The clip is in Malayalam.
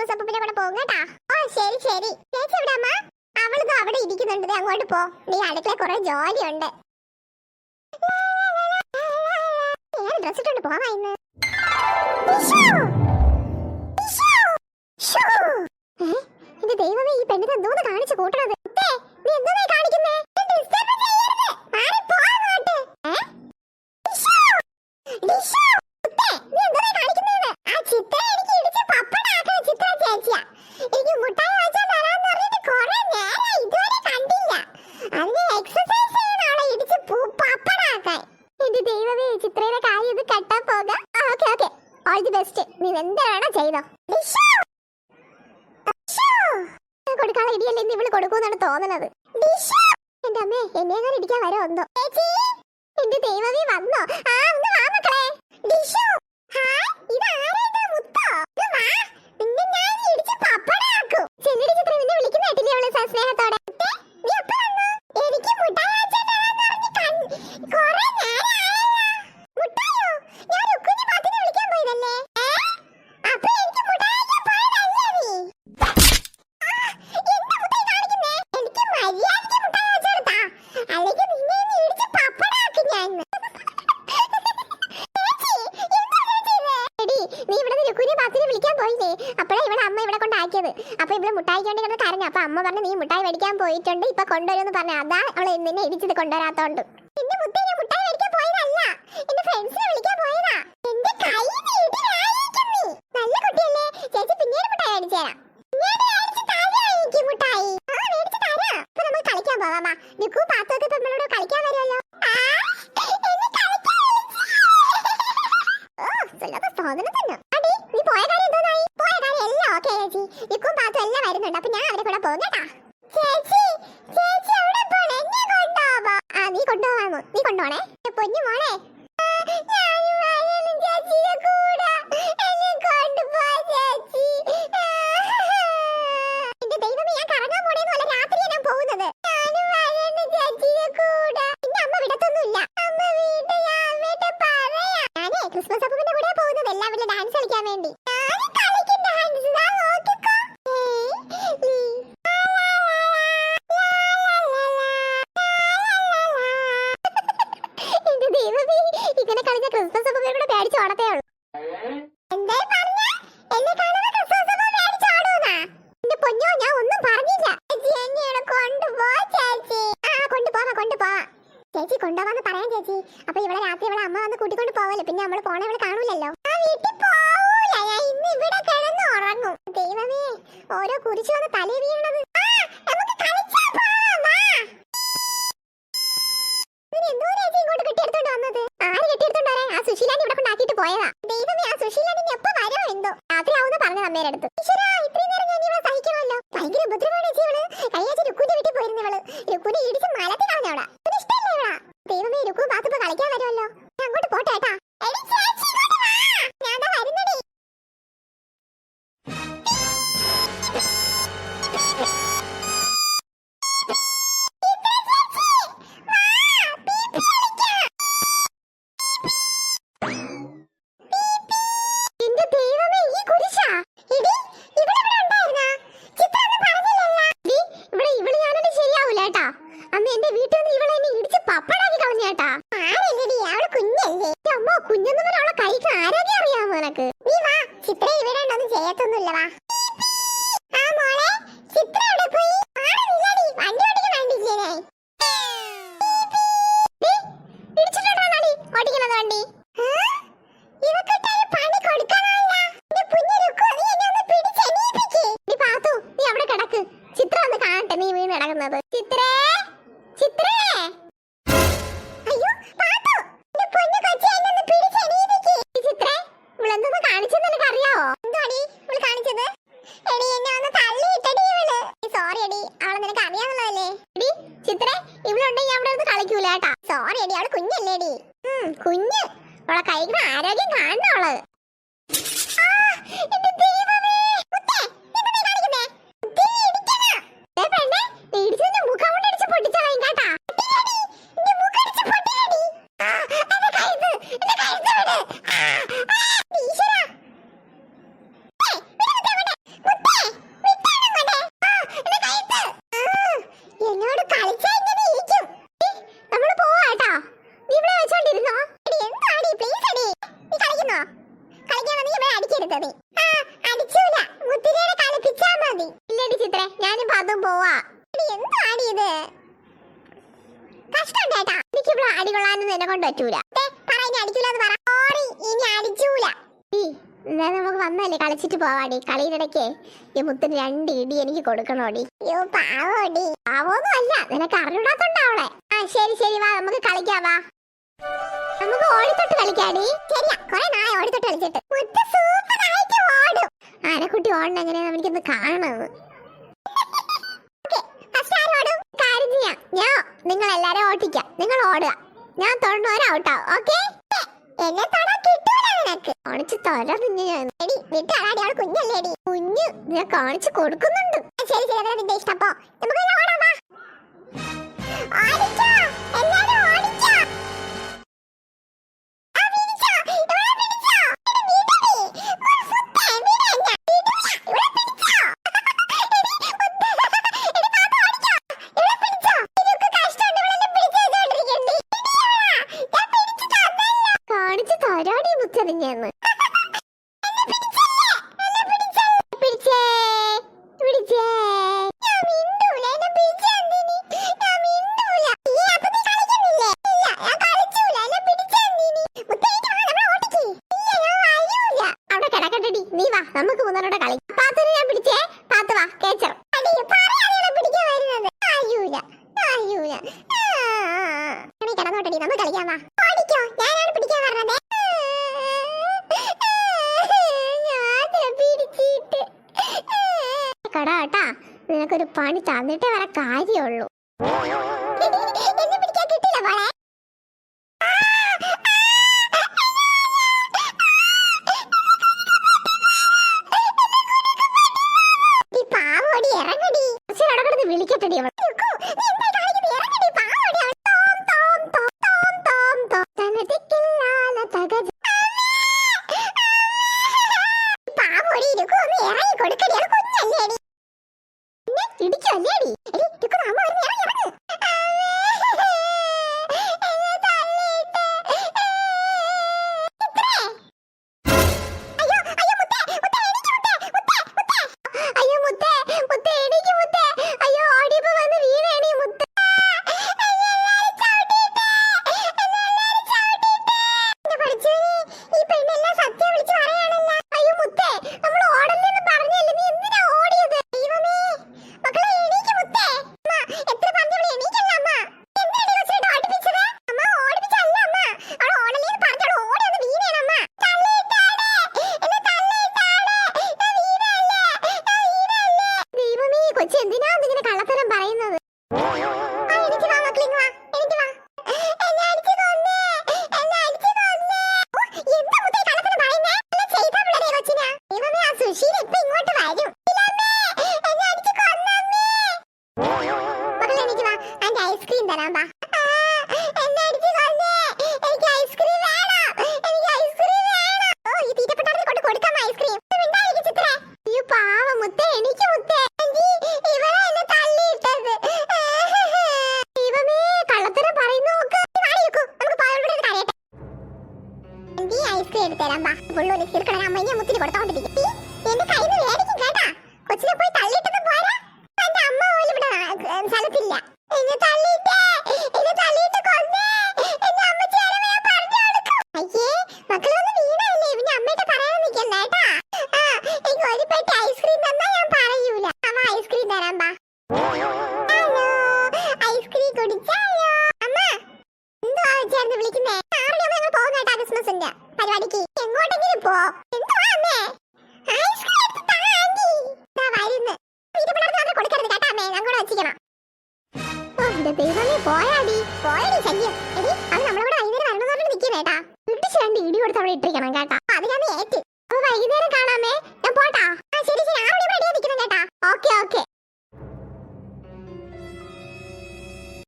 ഡോക്ടർ സപ്പുപ്പിന്റെ കൂടെ പോകും കേട്ടാ? ഓ ശരി ശരി. ചേച്ചി എവിടെ അമ്മ? അവളിത് അവിടെ ഇരിക്കുന്നുണ്ട്. അങ്ങോട്ട് പോ. നീ അടുക്കള കുറെ ജോലിയുണ്ട്. ഞാൻ ഡ്രസ് ഇട്ടോണ്ട് പോവാ ഇന്ന് ഇത് ദൈവമേ ഈ പെണ്ണിനെ എന്തോന്ന് കാണിച്ചു കൂട്ടണത്? വെച്ചാ എനിക്ക് മുട്ടായി വാങ്ങിച്ചാൽ തരാന്ന് പറഞ്ഞിട്ട് കുറെ നേരം ഇതുവരെ കണ്ടില്ല. അതിന് എക്സസൈസ് ചെയ്യുന്ന അവളെ ഇടിച്ച് പപ്പടാക്കാൻ. എന്റെ ദൈവമേ ചിത്രയുടെ കാര്യം ഇത് കട്ടാൻ പോകാം okay okay. All the best നീ എന്താണോ ചെയ്തോ. കൊടുക്കാനുള്ള ഇടിയല്ലേ ഇന്ന് ഇവൾ കൊടുക്കൂന്നാണ് തോന്നുന്നത് എന്റെ അമ്മേ എന്നെ അങ്ങനെ ഇടിക്കാൻ വരെ ഒന്നോ എന്റെ ദൈവമേ വന്നോ. ആ ഒന്ന് വാ മക്കളെ. ഹായ് ഇത് ആരേതാ മുത്തോ വാ. പപ്പടയാക്കും ചെല്ലടി ചിത്രം നിന്നെ വിളിക്കുന്ന കേട്ടില്ലേ അവൾ സസ്നേഹത്തോടെ നീ അപ്പ എനിക്ക് മുട്ടായ പോയില്ലേ? അപ്പോഴാണ് ഇവിടെ അമ്മ ഇവിടെ കൊണ്ടാക്കിയത്. അപ്പോൾ ഇവിടെ മുട്ടായി കൊണ്ട് കിടന്ന് കരഞ്ഞു. അപ്പോൾ അമ്മ പറഞ്ഞു നീ മുട്ടായി മേടിക്കാൻ പോയിട്ടുണ്ട് ഇപ്പൊ കൊണ്ടുവരുമെന്ന് പറഞ്ഞു. അതാ അവളെ നിന്നെ ഇടിച്ചത് കൊണ്ടുവരാത്തോണ്ട്. പിന്നെ മുത്തേ ഞാൻ മുട്ടായി മേടിക്കാൻ പോയതല്ല. എന്റെ ഫ്രണ്ട്സിനെ വിളിക്കാൻ പോയതാ. കൊണ്ടോണേ പൊന്നു മോളെ. ഓരോ കുരിശു വന്ന് തലേ വീണത് സുശീലാന്റെ ഇവിടെ കൊണ്ടാക്കിട്ട് പോയതാ. ദൈവമേ ആ സുശീലാന്റെ എപ്പോ വരുമോ എന്തോ? രാത്രി ആവുന്ന പറഞ്ഞത് അമ്മേടെ അടുത്ത്. ഇത്രയും നേരം ഞാൻ ഇവിടെ സഹിക്കണമല്ലോ ഭയങ്കര ഉപദ്രവമാണ് ചേച്ചി ഇവൾ. കഴിഞ്ഞ രുക്കുന്റെ വീട്ടിൽ ഇവൾ. രുക്കുനെ കുഞ്ഞൊന്നും അവളെ കൈക്ക് ആരോഗ്യം അറിയാമോ നിനക്ക് നീ വാ ചിത്ര ഇവിടെ ഉണ്ടോന്നും ചെയ്യത്തൊന്നുമില്ല വാ ചിത്രേ ഇവളുണ്ടെങ്കിൽ അവിടെ ഇരുന്ന് കളിക്കൂല കേട്ടാ. സോറി അടി അവൾ കുഞ്ഞല്ലേടി ഉം കുഞ്ഞ്. അവളെ കഴിക്കുന്ന ആരോഗ്യം കാണുന്ന അവൾ. പൊട്ടിച്ചാ കേട്ടാ. നീ അടിക്കരുത് ആ അടിച്ചൂല. മുത്തിരിയെ കളിപ്പിച്ചാ മതി. ഇല്ലടി ചിത്രേ ഞാനിപ്പോ അതും പോവാ. എന്താണ് ഇത്? കഷ്ടം കേട്ടാ. എനിക്ക് ഇവിടെ എന്നെ കൊണ്ട് പറ്റൂല. പറ ഇനി അടിക്കൂല പറ. സോറി ഇനി അടിച്ചൂല. എന്നാ നമുക്ക് വന്നല്ലേ കളിച്ചിട്ട് പോവാടി. കളിയിലിടയ്ക്ക് ഈ മുത്തിന് രണ്ട് ഇടി എനിക്ക് കൊടുക്കണോടി. അയ്യോ പാവോടി. പാവോന്നും അല്ല നിനക്ക് അറിഞ്ഞൂടാത്തോണ്ടാവളെ ആ ശരി ശരി വാ നമുക്ക് കളിക്കാം വാ. നമുക്ക് ഓടിത്തൊട്ട് കളിക്കാടി. ശരിയാ കൊറേ നായ ഓടിത്തൊട്ട് കളിച്ചിട്ട്. സൂപ്പർ ആയിട്ട് ഓടും. ആനക്കുട്ടി ഓടണം എങ്ങനെയാ എനിക്കൊന്ന് കാണണത് ഞാൻ നിങ്ങൾ എല്ലാരും ഓട്ടിക്കാം നിങ്ങൾ ഓടുക. ഞാൻ തൊണ്ണൂറ് ഔട്ടാവും. ഓക്കെ? എന്നെ തൊടാൻ നിനക്ക്. ഞാൻ എടി കുഞ്ഞല്ലേടി കൊടുക്കുന്നുണ്ട്. ശരി ശരി നിന്റെ ഇഷ്ടം. നമുക്ക് ഞാൻ താരാടി അവിടെ കിടക്കട്ടെടി. നീ വാ നമുക്ക് മൂന്നരോടെ കളി പാത്തനെ ഞാൻ പിടിച്ചേ. പാത്ത് വാ കേച്ചർ നിനക്കൊരു പണി തന്നിട്ടേ വരെ കാര്യമുള്ളൂ. എന്നെ പിടിക്കാൻ കിട്ടില്ല മോളെ. കൊന്നമ്മേ. മക്കളെ, എനിക്ക് വാ. അന്റെ ഐസ്ക്രീം തരാം വാ. ആ, എന്നെ അടിച്ചു കൊന്നേ. ആന്റി, ഐസ്ക്രീം എടുത്ത് തരാം വാ. പുള്ളൂന് തീർക്കണം അമ്മ ഇനി മുത്തിന് കൊടുത്തോണ്ടിരിക്കും. ഈ, എന്റെ കയ്യിൽ നിന്ന് മേടിക്കും കേട്ടാ. കൊച്ചിനെ പോയി തള്ളിയിട്ടൊന്നും പോരാ. എന്റെ അമ്മ പോലും ഇവിടെ സ്ഥലത്തില്ല. എന്നെ തള്ളിയിട്ടേ എന്നെ തള്ളിയിട്ട് കൊന്നേ. എന്റെ ചേരവ ഞാൻ പറഞ്ഞു കൊടുക്കും. അയ്യേ മക്കളൊന്ന് വീണല്ലേ പിന്നെ അമ്മയുടെ പറയാൻ നിൽക്കണ്ട കേട്ടാ. ആ എനിക്ക് ഒരു പെട്ടി എന്റെ ദൈവമേ പോയാടി. പോയാടി ശല്യം. എടി അത് നമ്മളോട് വൈകുന്നേരം വരണമെന്ന് പറഞ്ഞിട്ട് നിൽക്കുന്നേട്ടാ ഇട്ടിച്ച് രണ്ട് ഇടി കൊടുത്ത് അവിടെ ഇട്ടിരിക്കണം കേട്ടാ. അത് ഞാൻ ഏറ്റ്. അപ്പൊ വൈകുന്നേരം കാണാമേ. ഞാൻ പോട്ടാ. ആ ശരി ശരി. ആറ് മണി വരെ നിൽക്കണം കേട്ടാ. Okay okay.